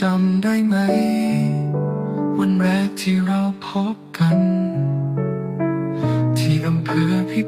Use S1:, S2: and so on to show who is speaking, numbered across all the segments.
S1: จำได้ไหม วันแรกที่เราพบกัน ที่อำเภอพิ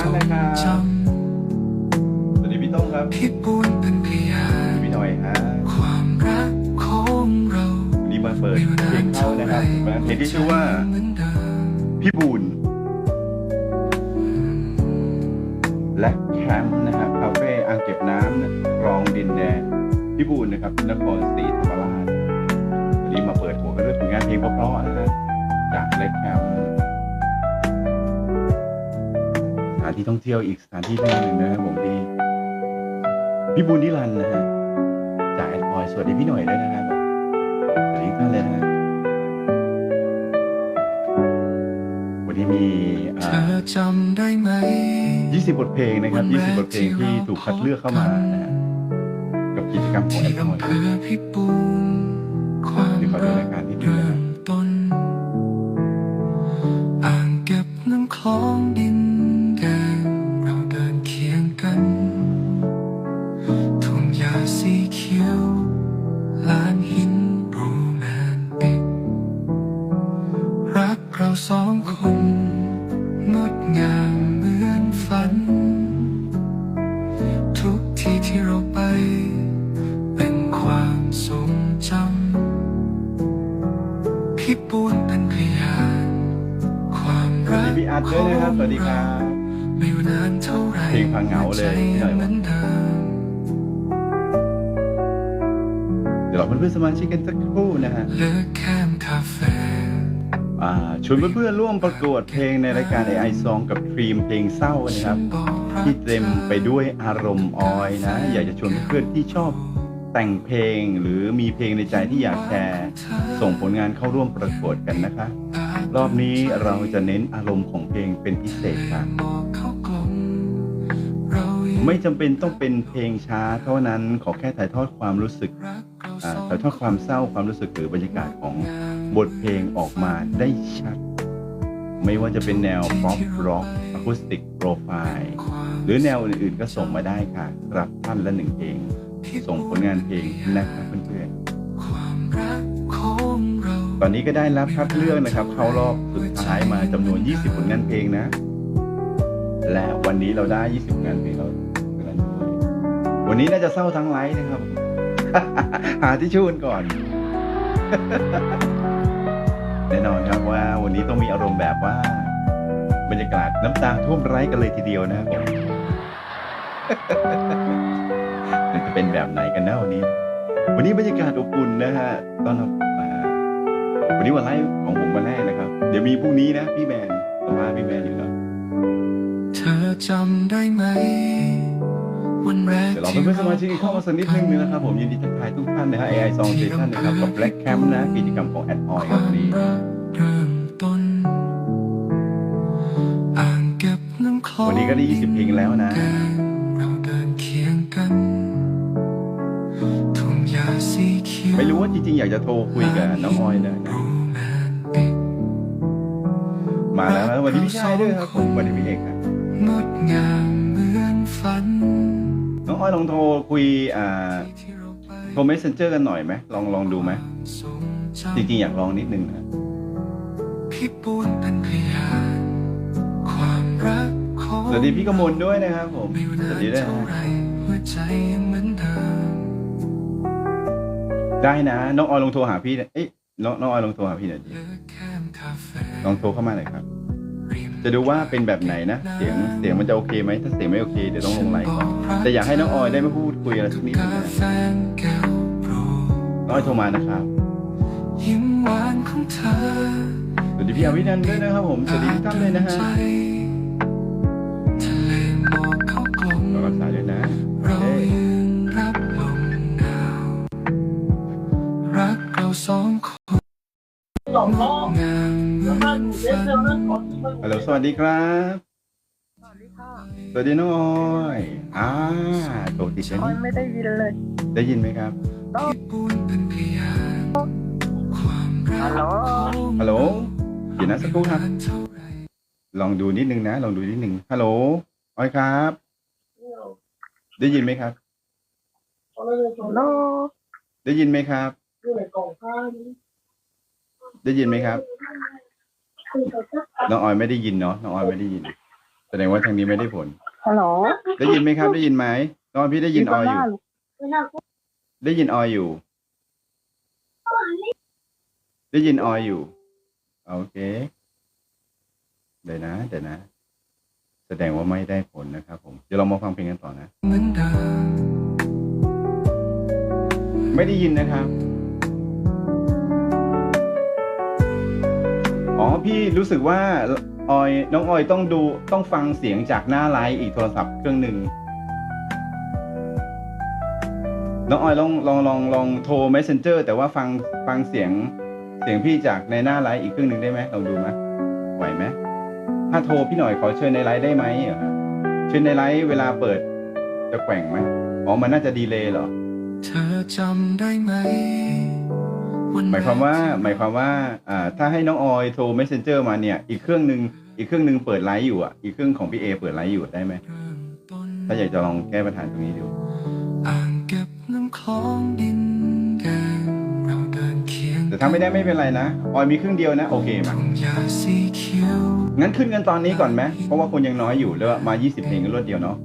S1: ทรงจ
S2: ส
S1: วัสดี
S2: พี่โต้งครับำ
S1: พี่ปูนเป็นพยาน
S2: พี่หน่อยฮะ
S1: ความรักของเรา
S2: วันนี้มาเปิดเพลงเขานะครับเพลงที่ชื่อว่า
S1: เหมือนเดิม
S2: พี่บูน ที่ท่องเที่ยวอีกสถานที่หนึ่งนะครับผมดีพี่บูนนิรันดร์นะฮะจากแอดพอยสวัสดีพี่หน่อยด้วยนะครับสวัสดีทุกท่านเลยนะฮะวันนี้มี
S1: เธ
S2: อ่า
S1: อจำได้ไหม
S2: 20บทเพลงนะครับ20บทเพลงที่ถูกคัดเลือกเข้ามานะฮะกับกิจกรรมของ
S1: ที่
S2: แอดพอย
S1: อำเภอพิปูนความ
S2: ที่เขาดู
S1: รั
S2: รากยการนิดนึง
S1: เริ่
S2: น
S1: สวัรัสก
S2: ดีพี่อาร์ตด้วยนะครับ สวัสดีครับ
S1: เพ
S2: ลงพังเหงาเลย
S1: หัวใจ
S2: พี่หน่อย
S1: เหมือนเดี๋
S2: ยวเราเพื่อนๆสมาชิกกันสักครู่นะฮะชวนเพื่อนๆร่วมประกวดเพลงในรายการ AI Song กับทรีมเพลงเศร้านะครับ ที่เต็มไปด้วยอารมณ์ออยนะ อยากจะชวนเพื่อนที่ชอบแต่งเพลงหรือมีเพลงในใจที่อยากแชร์ ส่งผลงานเข้าร่วมประกวดกันนะคะ รอบนี้เราจะเน้นอารมณ์ของเพลงเป็นพิเศษค่ะไม่จำเป็นต้องเป็นเพลงช้าเท่านั้นขอแค่ถ่ายทอดความรู้สึกอ่าถ่ายทอดความเศร้าความรู้สึกหรือบรรยากาศของบทเพลงออกมาได้ชัด ไม่ว่าจะเป็นแนวป๊อปร็อกอะคูสติกโปรไฟล์หรือแนวอื่นๆก็ส่งมาได้ค่ะรับท่านละหนึ่งเพลง ส่งผลงานเพลงนะครับเพื่อนๆ ตอนนี้ก็ได้รับคัดเลือกนะครับ เข้ารอบสุดท้ายมาจำนวน 20 ผลงานเพลงนะ และวันนี้เราได้ 20 ผลงานเพลงเราวันนี้น่าจะเศร้าทั้งไลฟ์นะครับ หาที่ชูนก่อน แน่นอนครับว่าวันนี้ต้องมีอารมณ์แบบว่า บรรยากาศน้ำตาท่วมไร้กันเลยทีเดียวนะครับผมมันจะเป็นแบบไหนกันนะวันนี้ วันนี้บรรยากาศอบอุ่นนะฮะตอนรับมา วันนี้วันไลฟ์ของผมวันแรกนะครับ เดี๋ยวมีพรุ่งนี้นะพี่แมนสัมภาษณ์พี่แมนอยู่แล้ว
S1: เธอจำได้ไหมวันแรก
S2: เดี๋ยวเราเพื่อนๆสมาชิกเข้ามาสักนิดนึงนะครับผมยินดีทักทายทุกท่านนะฮะ AI Song Station นะครับกับ Black Camp นะกิจกรรมของ Ad o
S1: ค
S2: ครับ
S1: วาม
S2: วันนี้
S1: รักเริ่มต้นอ่างเก็บน้ำคลอง
S2: วันนี้ก็ได้ 20 เพลงแล้วนะ
S1: ว
S2: ไม่รู้ว่าจริงๆ อยากจะโทรคุยกับน้องออยนะ
S1: โรแมนติก
S2: มาแล้วนะวัสดีพี่ชายด้วยครับผมสวัสดีพี่เอกครับ
S1: งดงามเหมือนฝัน
S2: น้องอ้อยลองโทรคุยอ่า
S1: ที่เราไป
S2: โทร messenger กันหน่อยไหมลองลองดูไหม
S1: ทรงจำ
S2: จริงๆ อยากลองนิดนึงนะ
S1: พี่ปูนเป็นพยานความรักของ
S2: สวัสดีพี่กมลด้วยนะครับผม
S1: ไม่ว่า
S2: ส
S1: นา
S2: วันสดีด้วย
S1: เท่า
S2: นะ
S1: ไหรหัวใจยังเหมือนเดิม
S2: ได้นะ น้องออยลองโทรหาพี่หน่อยเอ้ยน้องน้องออยลองโทรหาพี่หน่อยดิ
S1: เลือกแค่มคาเฟ่
S2: ลองโทรเข้ามาหน่อยครับ
S1: ริม
S2: จะดูว่าเป็นแบบไหนนะ เสียงเสียงมันจะโอเคไหมถ้าเสียงไม่โอเคเดี๋ยวต้องลงไลน์ก่อนแต่อยากให้น้องออยได้มาพูดคุยอะไรสักนิดนึง
S1: กา
S2: นะ
S1: แฟแก้วโปรด
S2: น้องออยโทรมานะครับ
S1: ยิ้มหวานของเธอ
S2: สวัสดีพี่อวินันท์ด้วยนะครับผมสวัสดีทุกท่านเลยนะฮะ
S1: ใจทะ
S2: สอ
S1: งคนงามเหมือนฝัน
S2: ฮัลโหลสวัสดีครับ
S3: สวัสดีค่ะ
S2: สวัสดีน้องออยอ่าโตติดแล้ว
S3: ออย
S2: นี่
S3: ไม่ได้ยินเลย
S2: ได้ยินไหมครับ
S1: พี่ปูนเป็นพยานความรั
S3: ฮั
S1: ก
S3: ลโหล
S2: ฮัลโหลเดี๋ยวนะสักครู่ครับ
S1: นานเท่าไหร่
S2: ลองดูนิดนึงนะ ลองดูนิดนึงฮัลโหลออยครับ ได้ยินไหมครับ
S3: ฮัลโหล
S2: ได้ยินไหมครับ ได้ยินไหมครับ น้องออยไม่ได้ยินเนาะ น้องออยไม่ได้ยิน แสดงว่าทางนี้ไม่ได้ผล
S3: ฮัลโหล
S2: ได้ยินไหมครับ ได้ยินไหมน้องออยพี่ได้ยินออยอยู่ ได้ยินออยอยู่ ได้ยินออยอยู่ โอเคเดี๋ยวนะ เดี๋ยวนะ แสดงว่าไม่ได้ผลนะครับผม เดี๋ยวเรามาฟังเพลงกันต่อนะ
S1: เหมือนเดิม
S2: ไม่ได้ยินนะครับ อ๋อพี่รู้สึกว่าออยน้องออยต้องดูต้องฟังเสียงจากหน้าไลน์อีกโทรศัพท์เครื่องหนึ่งน้องออยลองลองลองลองโทร messenger แต่ว่าฟังฟังเสียงเสียงพี่จากในหน้าไลน์อีกเครื่องหนึ่งได้ไหมลองดูไหมไหวไหมถ้าโทรพี่หน่อยขอเชิญในไลน์ได้ไหมเหรอเชิญในไลน์เวลาเปิดจะแกว่งไหมอ๋อมันน่าจะดีเลยเหรอ
S1: เธอจำได้ไหม วัน
S2: หมายความว่า
S1: แรก
S2: หมายความว่าอ่าถ้าให้น้องออยโทร messenger มาเนี่ย อีกเครื่องหนึ่งอีกเครื่องหนึ่งเปิดไลฟ์อยู่อะอีกเครื่องของพี่เอเปิดไลฟ์อยู่ได้ไหม
S1: เริ่มต้น
S2: ถ้าอยากจะลองแก้ปัญหาตรงนี้ดู
S1: อ่างเก็บน้ำคลองดินแดงเราเดินเคียง
S2: แต่ถ้าไม่ได้ไม่เป็นไรนะออยมีเครื่องเดียวนะโอเคมา
S1: ทุ่งหญ้าสีเขียว
S2: งั้นขึ้นกันตอนนี้ก่อนไหมเพราะว่าคนยังน้อยอยู่แล้วมา 20เพลงกันรวดเดียวเนาะ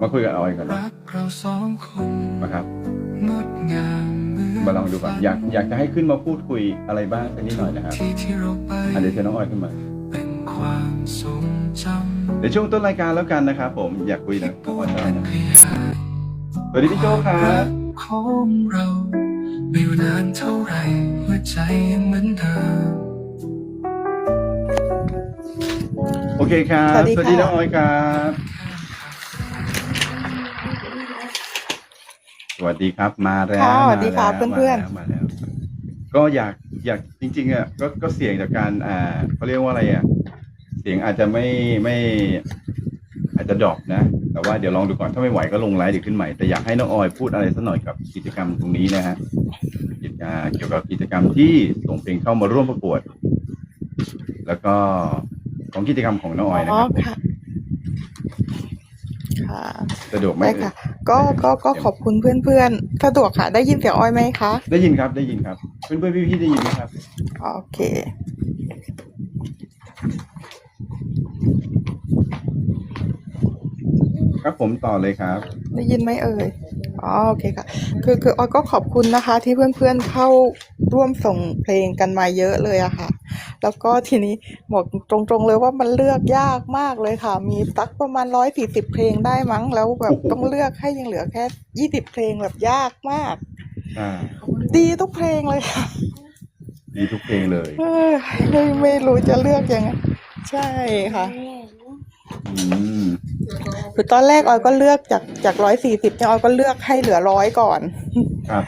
S2: มาคุยกับออยก่อนนะ
S1: รักเราสองคน
S2: มาครับ
S1: งดงา มเหมือน
S2: มาลองดูก่อนอยากอยากจะให้ขึ้นมาพูดคุยอะไรบ้างสักนิดหน่อยนะครับ
S1: ที่ที่เราไป
S2: อันเดี๋ยวเชิญน้องออยขึ้นมา
S1: เป็นความทรงจำ
S2: เดี๋ยวช่วงต้นรายการแล้วกันนะครับผมอยากคุยนะน้องออยได้
S1: เป็น
S2: นะ
S1: พยาน
S2: สวัสดีพี่โจครับ
S1: ของเราไม่ว่านานเท่าไหรหัวใจยังเหมือนเดิม
S2: โอเคครับ
S3: สวัสดีค่ะ
S2: น้องออยครับ สวัสดีครับมาแล้ว
S3: ค่ะสวัสดีค่ะ
S2: มาแล้ว
S3: เพื่อนๆ
S2: มาแล้วมาแล้ว ก็อยากอยากจริง ๆอะก็ก็เสี่ยงจากการอ่าเขาเรียกว่าอะไรอะเสียงอาจจะไม่ไม่ อาจจะดรอปนะ แต่ว่าเดี๋ยวลองดูก่อนถ้าไม่ไหวก็ลงไลฟ์เดี๋ยวขึ้นใหม่แต่อยากให้น้องออยพูดอะไรสักหน่อยกับกิจกรรมตรงนี้นะฮะกิจอ่าเกี่ยวกับกิจกรรมที่ส่งเพลงเข้ามาร่วมประกวด แล้วก็ของกิจกรรมของน้องออยนะ
S3: อ๋อ
S2: ครับ
S3: ค่ะค่ะ
S2: สะดวกไหม
S3: ได้ค่ะ ก็ก็ก็ขอบคุณเพื่อนๆสะดวกค่ะ ได้ยินเสียงออยไหมคะ
S2: ได้ยินครับได้ยินครับ เพื่อนเพื่อนๆพี่ๆได้ยินไหมครับ
S3: โอเค
S2: ครับผมต่อเลยครับ
S3: ได้ยินไหมเอ่ยอ๋อโอเคค่ะ คือคือออยก็ขอบคุณนะคะ ที่เพื่อนๆเข้าร่วมส่งเพลงกันมาเยอะเลยอะค่ะ แล้วก็ทีนี้บอกตรงๆเลยว่ามันเลือกยากมากเลยค่ะ มีสักประมาณร้อยสี่สิบเพลงได้มั้ง แล้วแบบ
S2: โอ้โห
S3: ต้องเลือกให้ยังเหลือแค่ยี่สิบเพลงแบบยากมาก
S2: อ่า
S3: ดีทุกเพลงเลยค่ะ
S2: ดีทุกเพลงเลย
S3: เอ้ยไม่ไม่รู้จะเลือกยังไงใช่ค่ะ
S2: อืม
S3: คือตอนแรกออยก็เลือกจากจากร้อยสี่สิบเนี่ยออยก็เลือกให้เหลือร้อยก่อน
S2: ครับ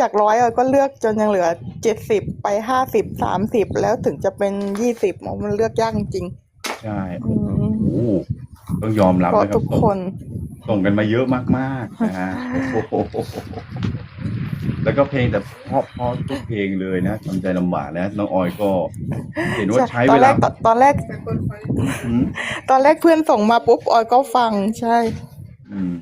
S3: จากร้อยออยก็เลือกจนยังเหลือเจ็ดสิบไปห้าสิบสามสิบแล้วถึงจะเป็นยี่สิบมันเลือกยากจริง
S2: ใช่
S3: ๆ
S2: โอ้
S3: อืม
S2: โหต้องยอมรับ
S3: เพราะ
S2: นะครั
S3: ทุ
S2: บ
S3: ก
S2: ส่ง
S3: คน
S2: ส่งกันมาเยอะมากๆนะฮะโอ้โห แล้วก็เพลงแต่เพราะเพราะทุกเพลงเลยนะทำใจลำบากนะน้องออยก็ เห็นว่าใช้
S3: ต
S2: เว
S3: อนแร
S2: ลาก
S3: ตอนตอนแรก
S2: อืม
S3: ตอนแรกเพื่อนส่งมาปุ๊บออยก็ฟังใช่
S2: อืม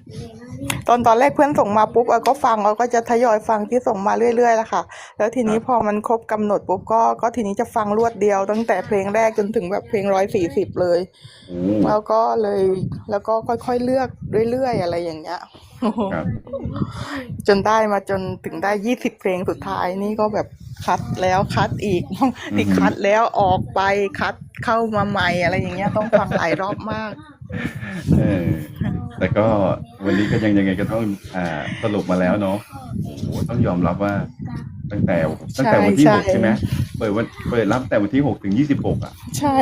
S3: ตอนตอนแรกเพื่อนส่งมาปุ๊บออยก็ฟังออยก็จะทยอยฟังที่ส่งมาเรื่อยๆแล้วค่ะ แล้วทีนี้
S2: ครับ
S3: พอมันครบกำหนดปุ๊บก็ก็ทีนี้จะฟังรวดเดียว ตั้งแต่เพลงแรกจนถึงแบบเพลงร้อยสี่สิบเลย
S2: โอ้
S3: แล้วก็เลยแล้วก็ค่อยๆเลือกเรื่อยๆอะไรอย่างเงี้ย
S2: ครับ
S3: จนได้มาจนถึงได้ยี่สิบเพลงสุดท้ายนี่ก็แบบคัดแล้วคัดอีกที่คัดแล้วออกไปคัดเข้ามาใหม่อะไรอย่างเงี้ยต้องฟังหลายรอบมาก
S2: เออแต่ก็วันนี้ก็ยังยังไงก็ต้องอ่าสรุปมาแล้วเนาะโอ้โหต้องยอมรับว่า ตั้งแต่ตั้งแต่วันที่
S3: ใช่
S2: หกใช่ไหมเปิดวันเปิดรับแต่วันที่หกถึงยี่สิบหกอะ
S3: ใช่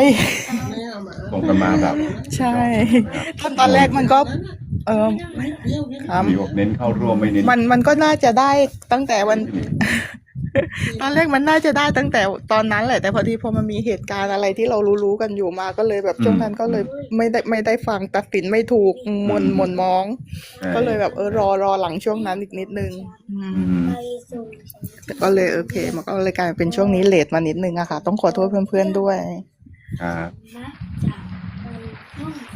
S2: ส่งกันมาแบบ
S3: ใช่ตอนตอนแรกมันก็ เออครับ
S2: มีบอกเน้นเข้าร่วมไม่เน้น
S3: มันมันก็น่าจะได้ตั้งแต่วัน ตอนแรกมันน่าจะได้ตั้งแต่ตอนนั้นแหละ แต่พอดีพอมันมีเหตุการณ์อะไรที่เรารู้ๆกันอยู่มาก็เลยแบบช่วงนั้นก็เลยไม่ได้ไม่ได้ฟังตัดสินไม่ถูกมนมนมอง
S2: ใช่
S3: ก็เลยแบบเออรอรอหลังช่วงนั้นอีกนิดนึงอืม
S2: อืม
S3: แต่ก็เลยโอเค มันก็เลยกลายเป็นช่วงนี้เลทมานิดนึงอะค่ะ ต้องขอโทษเพื่อนๆด้วย
S2: ครับ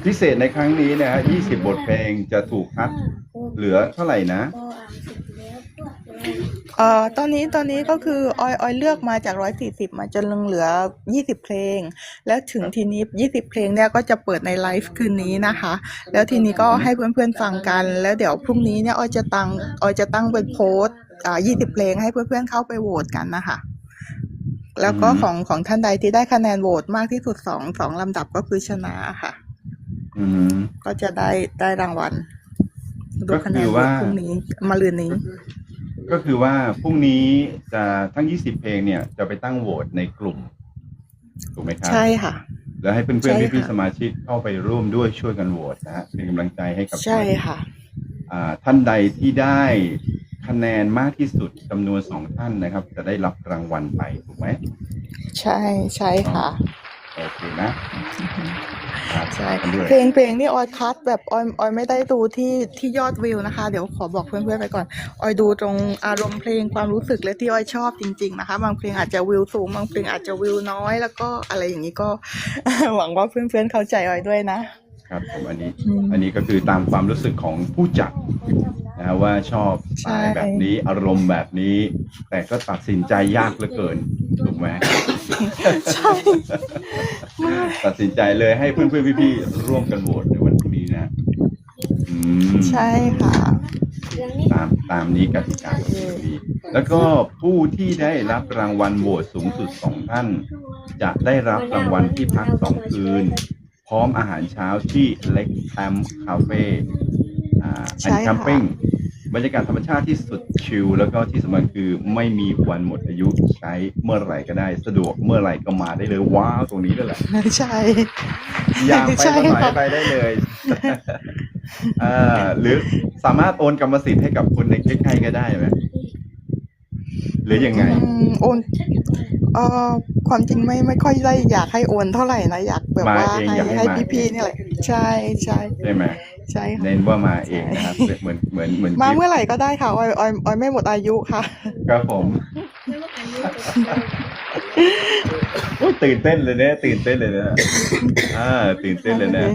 S2: พิเศษในครั้งนี้นะฮะยี่สิบบทเพลงจะถูกคัดเหลือเท่าไหร่นะ
S3: เอ่อตอนนี้ตอนนี้ก็คือออยออยเลือกมาจากร้อยสี่สิบมาจนเหลือยี่สิบเพลง แล้วถึงทีนี้ยี่สิบเพลงเนี่ยก็จะเปิดในไลฟ์คืนนี้นะคะ แล้วทีนี้ก็ให้เพื่อนๆฟังกัน แล้วเดี๋ยวพรุ่งนี้เนี่ยออยจะตั้งออยจะตั้งเป็นโพสต์อ่ายี่สิบเพลงให้เพื่อนๆเข้าไปโหวตกันนะคะ แล้วก็
S2: อืม
S3: ของของท่านใดที่ได้คะแนนโหวตมากที่สุดสองสองลำดับก็คือชนะค่ะ
S2: อืม
S3: ก็จะได้ได้รางวัลดู
S2: ก็
S3: คะแน
S2: คื
S3: น
S2: อ
S3: โหว
S2: ว่า
S3: ตพรุ่งนี้มาลืนนี้
S2: ก็คือว่าพรุ่งนี้จะทั้งยี่สิบเพลงเนี่ยจะไปตั้งโหวตในกลุ่ม ถูกไหมครับ
S3: ใช่ค่ะ
S2: แล้วให้เพื่อน
S3: ใช่
S2: ๆ
S3: ค่ะ
S2: พี่ๆสมาชิกเข้าไปร่วมด้วยช่วยกันโหวตนะฮะเป็นกำลังใจให้กับ
S3: ใช่ค่ะ
S2: อ่าท่านใดที่ได้คะแนนมากที่สุดจำนวนสองท่านนะครับ จะได้รับรางวัลไปถูกไหม
S3: ใช่ใช่ค่ะ
S2: โอเคนะรับ
S3: ใช่
S2: กันด้วย
S3: เพลงเพลงนี่ออยคัดแบบออยออยไม่ได้ดูที่ที่ยอดวิวนะคะ เดี๋ยวขอบอกเพื่อนๆไปก่อน ออยดูตรงอารมณ์เพลงความรู้สึกและที่ออยชอบจริง ๆนะคะ บางเพลงอาจจะวิวสูงบางเพลงอาจจะวิวน้อยแล้วก็อะไรอย่างนี้ก็ หวังว่าเพื่อนๆเข้าใจออยด้วยนะ
S2: ครับผมอันนี้
S3: อืม
S2: อันนี้ก็คือตามความรู้สึกของผู้จัดนะฮะว่าชอบสไตล์แบบนี้อารมณ์แบบนี้ แต่ก็ตัดสินใจยากเหลือเกินถูกไหม
S3: ใช่
S2: ตัดสินใจเลยให้เพื่อนๆพี่ๆร่วมกันโหวตในวันพรุ่งนี้นะอืม
S3: ใช่ค่ะ
S2: ตามตามนี้กติกาของทีวีแล้วก็ผู้ที่ได้รับรางวัลโหวตสูงสุดสองท่าน จะได้รับรางวัลที่พักสองคืน พร้อมอาหารเช้าที่เล็กแอมคาเฟ่อ่า
S3: ใช่
S2: แอน
S3: ค่ะ
S2: แคมปิ้ง บรรยากาศธรรมชาติที่สุดชิลแล้วก็ที่สำคัญคือไม่มีวันหมดอายุใช้เมื่อไหร่ก็ได้ สะดวกเมื่อไหร่ก็มาได้เลยว้าวตรงนี้ก็แหละ
S3: ใช่
S2: อยากไป
S3: ใช่
S2: ตอนไหน
S3: ค่ะ
S2: ไปได้เลยเอ่าหรือสามารถโอนกรรมสิทธิ์ให้กับคนในใกล้ๆก็ได้ไหมหรือยังไง
S3: อืมโอนเอ่อความจริงไม่ไม่ค่อยได้อยากให้โอนเท่าไหร่นะอยากแบบ
S2: มา
S3: ว่า
S2: เอง
S3: ให้
S2: อยากให้
S3: ให้
S2: มา
S3: พี่ๆนี่แหละใช่ใช่
S2: ใช่ไหม
S3: ใช่ค่ะ
S2: เน้นว่ามาเองนะครับเหมือนเหมือนเหมือน
S3: มา
S2: กิฟต์
S3: เมื่อไหร่ก็ได้ค่ะออยออยออยไม่หมดอายุค่ะ
S2: ครับผมโอ้ยตื่นเต้นเลยเนี่ยตื่นเต้นเลยนะอ่าตื่นเต้นเลยนะ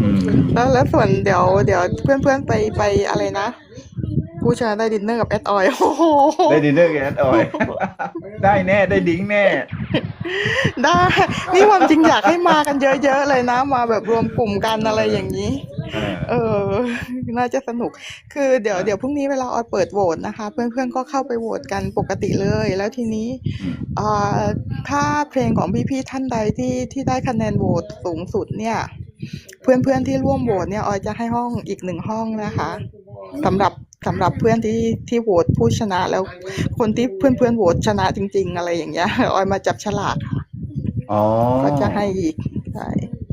S2: อืม
S3: แล้วแล้วส่วนเดี๋ยวเดี๋ยวเพื่อนเพื่อนๆไปไปอะไรนะ ผู้ชายได้ดินเนอร์กับแอดออยโอ้โห
S2: ได้ดินเนอร์กับแอดออยได้แน่ได้ดิ้งแน่
S3: ได้ นี่ความจริงอยากให้มากันเยอะๆเลยนะ มาแบบรวมกลุ่มกันอะไรอย่างนี้
S2: อ่า
S3: เออ น่าจะสนุก คือเดี๋ยวเดี๋ยวพรุ่งนี้เวลาออยเปิดโหวตนะคะ เพื่อนๆก็เข้าไปโหวตกันปกติเลย แล้วทีนี้
S2: อืม
S3: อ่าถ้าเพลงของพี่ๆท่านใดที่ที่ได้คะแนนโหวตสูงสุดเนี่ยเพื่อนๆที่ร่วมโหวตเนี่ยออยจะให้ห้องอีกหนึ่งห้องนะคะสำหรับ สำหรับเพื่อนที่ที่โหวตผู้ชนะแล้ว คนที่เพื่อนๆโหวตชนะจริง ๆ อะไรอย่างเงี้ยออยมาจับฉลากค่ะ
S2: อ๋อ
S3: ก็จะให้อีกใช่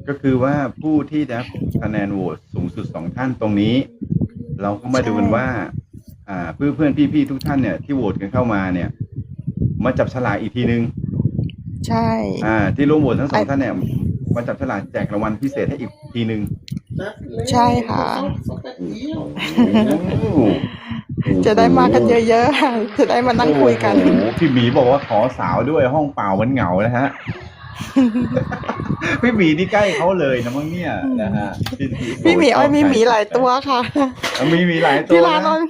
S2: ก็คือว่าผู้ที่ได้คะแนนโหวตสูงสุดสองท่านตรงนี้ เราก็มาดูกันว่า อ่าเพื่อนเพื่อนพี่ๆทุกท่านเนี่ยที่โหวตกันเข้ามาเนี่ย มาจับฉลากอีกทีนึง
S3: ใช่
S2: อ่า ที่ร่วมโหวตทั้งสองท่านเนี่ยมาจับฉลากแจกรางวัลพิเศษให้อีกทีนึง
S3: ใช่ค่ะ
S2: โอ้โห
S3: จะได้มากันเยอะๆค่ะจะได้มานั่งคุยกัน
S2: โอ้โหพี่หมีบอกว่าขอสาวด้วยห้องเปล่ามันเหงานะฮะ พี่หมีนี่ใกล้เขาเลยนะมั้งเนี่ยนะฮะ
S3: พี่หมีอ้อยมีหมีหลายตัวค่ะ
S2: มีหมีหลายตัว
S3: ที่ร้านอ้อ
S2: นะ
S3: ย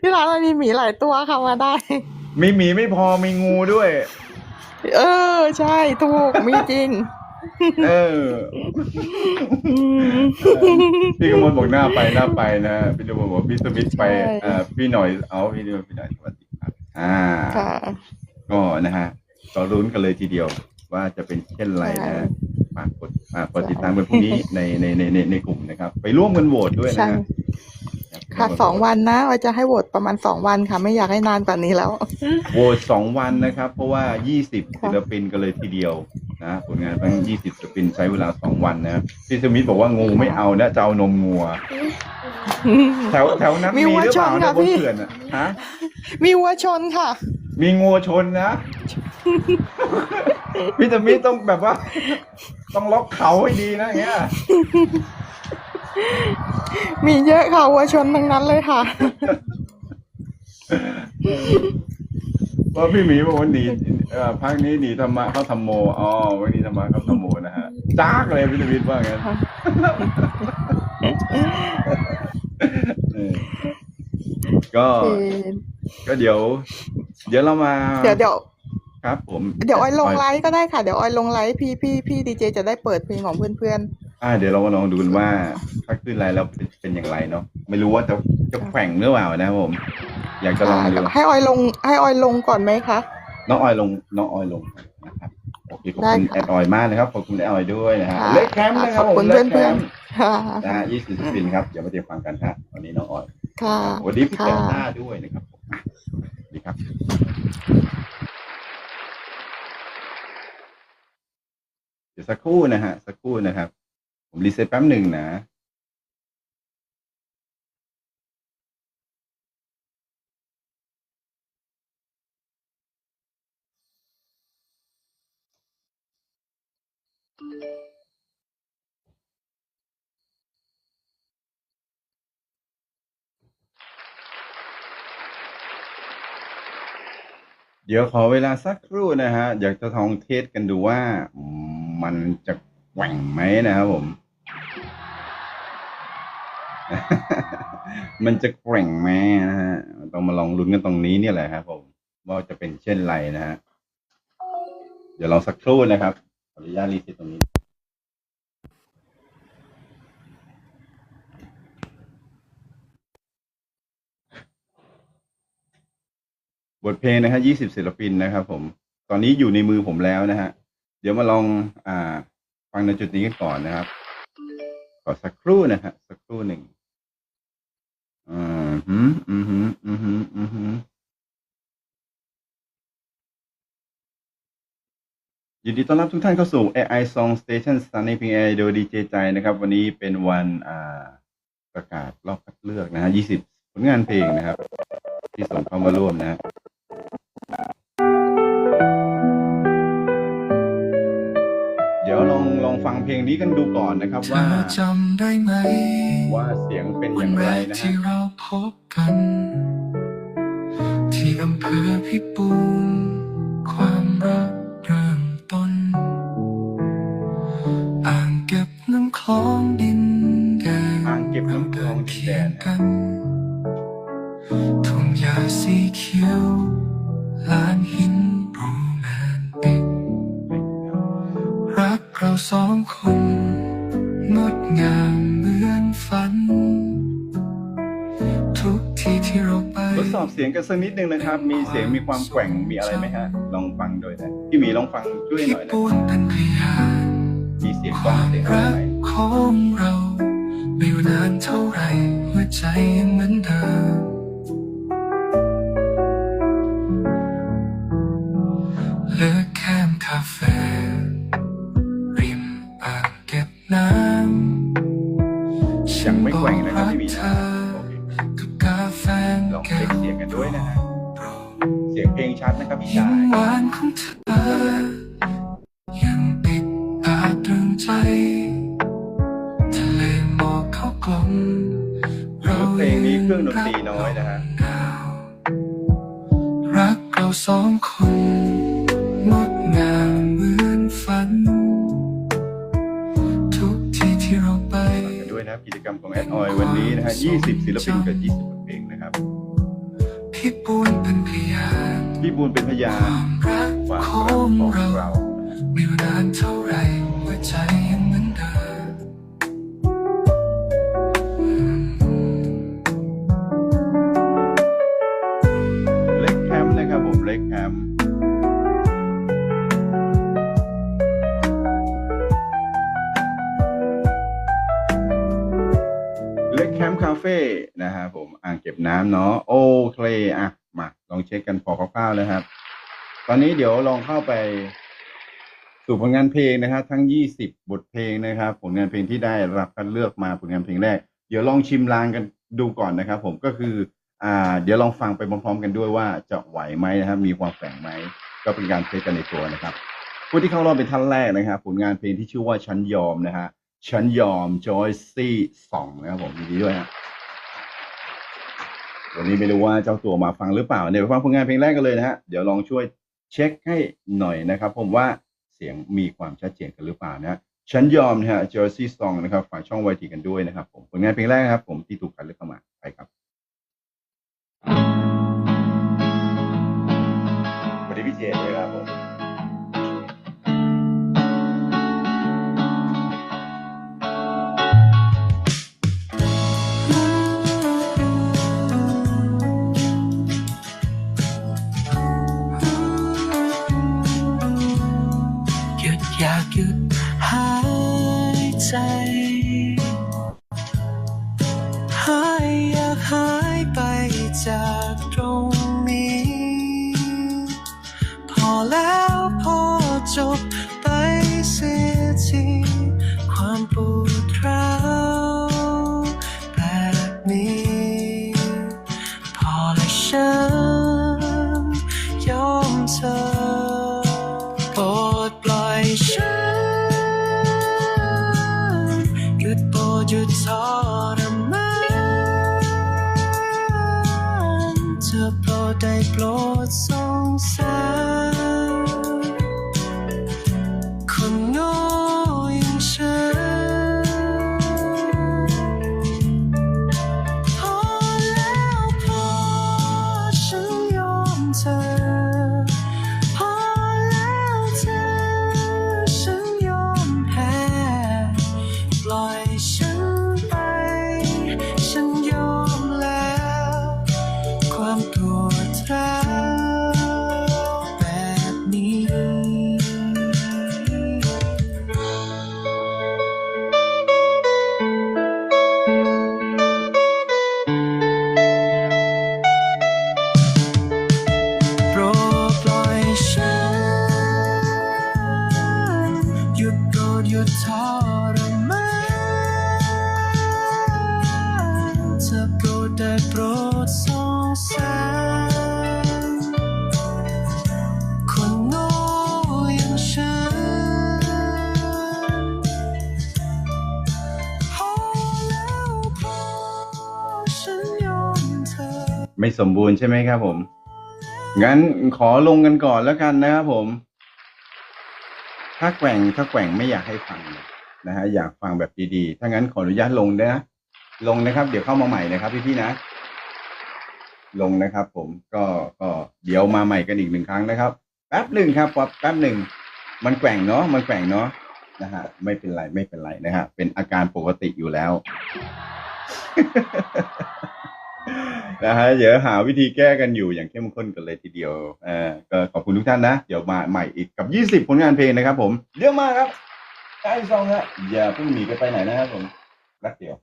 S3: ที่ร้านอ้อยมีหมีหลายตัวค่ะมาได้
S2: มีหมีไม่พอมีงูด้วย
S3: เออ ใช่ถูกมีจริง
S2: เออ
S3: อืม
S2: พี่กมลบอกหน้าไปหน้าไปนะพี่กมลบอกพี่สมิธไป
S3: ใช่
S2: เอ่อพี่หน่อยเอาพี่หน่อยพี่หน่อยสวัสดีครับอ่า
S3: ค่ะ
S2: ก็นะฮะก็รุ้นกันเลยทีเดียว ว่าจะเป็นเช่นไรนะฮะฝากกดฝากกดติดตามกันพรุ่งนี้ในในในในในกลุ่มนะครับ ไปร่วมกันโหวตด้วยนะ
S3: ใช่
S2: ฮะ
S3: ค่ะสองวันนะอ้อยจะให้โหวตประมาณสองวันค่ะ ไม่อยากให้นานกว่านี้แล้ว
S2: โหวตสองวันนะครับ เพราะว่า20
S3: ค่ะ
S2: ศิลปินกันเลยทีเดียวนะผลงานทั้ง20ศิลปินใช้เวลาสองวันนะพี่สมิธบอกว่างูไม่เอานะจะเอานมงัว แถวแถวนั้น
S3: มี
S2: มี
S3: วัว
S2: หรือเปล่า
S3: ชน
S2: นะ
S3: ค่ะ
S2: บน
S3: พี่
S2: เขื่อนอะฮะ
S3: มีวัวชนค่ะ
S2: มีงัวชนนะ พี่สมิธต้องแบบว่า ต้องล็อกเขาให้ดีนะอย่างเงี้ย
S3: มีเยอะค่ะวัวชนทั้งนั้นเลยค่ะ
S2: เพราะพี่หมีบอกว่าหนีเอ่อพักนี้หนีธรรมะเข้าธรรมโมอ๋อวันนี้ธรรมะเข้าธรรมโมนะฮะจ้ากเลยพี่สมิธว่างั้นเออก็ ก็เดี๋ยว เดี๋ยวเรามา
S3: เดี๋ยวเดี๋ยว
S2: ครับ ผม
S3: เดี๋ยวอ้อยลงไลฟ์ก็ได้ค่ะ เดี๋ยวอ้อยลงไลฟ์พี่พี่พี่ดีเจจะได้เปิดเพลงของเพื่อน
S2: อ่าเดี๋ยวเรามาลองดูกันว่าถ้าขึ้นไลน์แล้วเป็นเป็นอย่างไรเนาะไม่รู้ว่าจะจะแข่งหรือเปล่านะครับผม อยาก
S3: ๆ
S2: จะลอง
S3: ค่ะ
S2: ดู
S3: ให้อ้อยลงให้อ้อยลงก่อนไหมคะ
S2: น้องออยลงน้องออยลงนะครับโอเคขอบ
S3: ได้
S2: คุณ
S3: ค่ะ
S2: แอดออยมากนะครับขอบคุณแอดออยด้วยนะฮะ
S3: ค่ะ
S2: เล็กแคมป์นะครับ
S3: ขอบ
S2: ผ
S3: คุ
S2: ม
S3: ณ
S2: เล็ก
S3: เพื่
S2: แค
S3: อน
S2: ม
S3: ๆ
S2: ป์
S3: ค่ะ
S2: นะฮะยี่สิบศิลปินครับเดี๋ยวมาเตรียมฟังกันฮะวันนี้น้องออย
S3: ค่ะ
S2: วันนี้พี่
S3: ค่ะ
S2: เจ้าหน้าด้วยนะครับผมอะสวัสดีครับเดี๋ยวสักครู่นะฮะสักครู่นะครับ ผมรีเซ็ตแป๊บหนึ่งนะเดี๋ยวขอเวลาสักครู่นะฮะ อยากจะลองเทสกันดูว่ามันจะ แกว่งไหมนะครับผม มันจะแกว่งไหมนะฮะต้องมาลองลุ้นกันตรงนี้เนี่ยแหละครับผม ว่าจะเป็นเช่นไรนะฮะ เดี๋ยวลองสักครู่นะครับ ขออนุญาตรีเซ็ตตรงนี้บทเพลงนะฮะยี่สิบศิลปินนะครับผม ตอนนี้อยู่ในมือผมแล้วนะฮะ เดี๋ยวมาลอง อ่า ฟังในจุดนี้กันก่อนนะครับขอสักครู่นะฮะสักครู่หนึ่งอืมฮึอืมฮึอืมฮึอืมฮึยินดีต้อนรับทุกท่านเข้าสู่ AI Song Station สถานีเพลง AI โดยดีเจใจนะครับ วันนี้เป็นวันอ่าประกาศรอบคัดเลือกนะฮะยี่สิบผลงานเพลงนะครับ ที่ส่งเข้ามาร่วมนะฮะ เพลงนี้กันดูก่อนนะครับ
S1: เธ
S2: ว่า
S1: อจำได้ไหม
S2: ว่าเสียงเป็นอ
S1: วั
S2: ย่านง
S1: แร
S2: ไร
S1: ก
S2: นะ
S1: ที่
S2: ฮะ
S1: เราพบกัน ที่อำเภอพิปูนความรักเริ่มต้น อ่างเก็บน้ำคลองดินแดง
S2: อ่างเก็บน้ำคลองดินแดง
S1: เดิเคียกันทุ่งหญ้าสีเขียวลานหิน เราสองคนงดงามเหมือนฝัน ทุกที่ที่เราไป
S2: ทดสอบเสียงกันสักนิดนึงนะครับ มีเสียงมีความแกว่งมีอะไรไหมฮะ ลองฟังโดยนะพี่หมีลองฟังช่วยหน่อยนะ
S1: ปูนเป็นพยาน
S2: มีเสียง
S1: ค
S2: กล้อง
S1: วาม
S2: เสียงอะไร
S1: รัก
S2: ไหม
S1: ของเรา ไม่ว่านานเท่าไรหัวใจยังเหมือนเดิม น้ำ
S2: ยังไม่แกว่งนะครับพี่บี
S1: กับกาแล
S2: องเช็คเสียงกันด้วยนะฮะเสียงเพลงชัดนะครับพี่ชาย
S1: รึงเพ
S2: ลงนี้เครื่องดนตรีน้อยนะฮะรัก
S1: เราสองคน น
S2: ด้วยนะครับกิจกรรมของแอดออยวันนี้นะฮะ20 ศิลปินกับ 20บทเพลงนะครับ
S1: พี่ปูนเป็นพยาน
S2: พี่บูนเป็นพยา
S1: คนวามรัก
S2: ความ
S1: ข
S2: รั
S1: อกง
S2: ของ
S1: เรา
S2: เรา
S1: ไม่ว่านานเท่าไรหัวใจ เล็
S2: กแคมป์คาเฟ่นะฮะผมอ่างเก็บน้ำเนาะโอเคอะมาลองเช็คกันพอคร่าวๆนะครับ ตอนนี้เดี๋ยวลองเข้าไปสู่ผลงานเพลงนะครับ ทั้ง 20 บทเพลงนะครับ ผลงานเพลงที่ได้รับการเลือกมาผลงานเพลงแรก เดี๋ยวลองชิมลางกันดูก่อนนะครับ ผมก็คือ อ่า เดี๋ยวลองฟังไปพร้อมๆกันด้วยว่าจะไหวไหมนะครับ มีความแฝงไหมก็เป็นการเทสกันในตัวนะครับผู้ที่เข้ารอบเป็นท่านแรกนะครับ ผลงานเพลงที่ชื่อว่าฉันยอมนะฮะ ฉันยอมจอยซี่สองนะครับผมยินดีด้วยฮะวันนี้ไม่รู้ว่าเจ้าตัวมาฟังหรือเปล่าเดี๋ยวไปฟังผลงานเพลงแรกกันเลยนะฮะเดี๋ยวลองช่วยเช็คให้หน่อยนะครับ ผมว่าเสียงมีความชัดเจนกันหรือเปล่านะฉันยอมนะฮะจอยซี่สองนะครับฝากช่องไวทีกันด้วยนะครับ ผมผลงานเพลงแรกนะครับ ผมที่ถูกคัดเลือกเข้ามาไปครับ
S1: แล้วพอจบ
S2: ไม่สมบูรณ์ใช่ไหมครับผม งั้นขอลงกันก่อนแล้วกันนะครับผม ถ้าแกว่งถ้าแกว่งไม่อยากให้ฟังนะฮะอยากฟังแบบดีๆ ถ้างั้นขออนุญาตลงนะลงนะครับ เดี๋ยวเข้ามาใหม่นะครับพี่ๆนะ ลงนะครับ ผมก็ก็เดี๋ยวมาใหม่กันอีกหนึ่งครั้งนะครับ แป๊บหนึ่งครับแป๊บหนึ่งมันแกว่งเนาะมันแกว่งเนาะนะฮะไม่เป็นไรไม่เป็นไรนะฮะเป็นอาการปกติอยู่แล้ว นะฮะเดี๋ยวหาวิธีแก้กันอยู่อย่างเข้มข้นกันเลยทีเดียวเออก็ขอบคุณทุกท่านนะ เดี๋ยวมาใหม่อีกกับ 20 ผลงานเพลงนะครับผม เยอะมากครับใกล้ซองฮะอย่าเพิ่งหนีกันไปไหนนะครับผมรักเดียว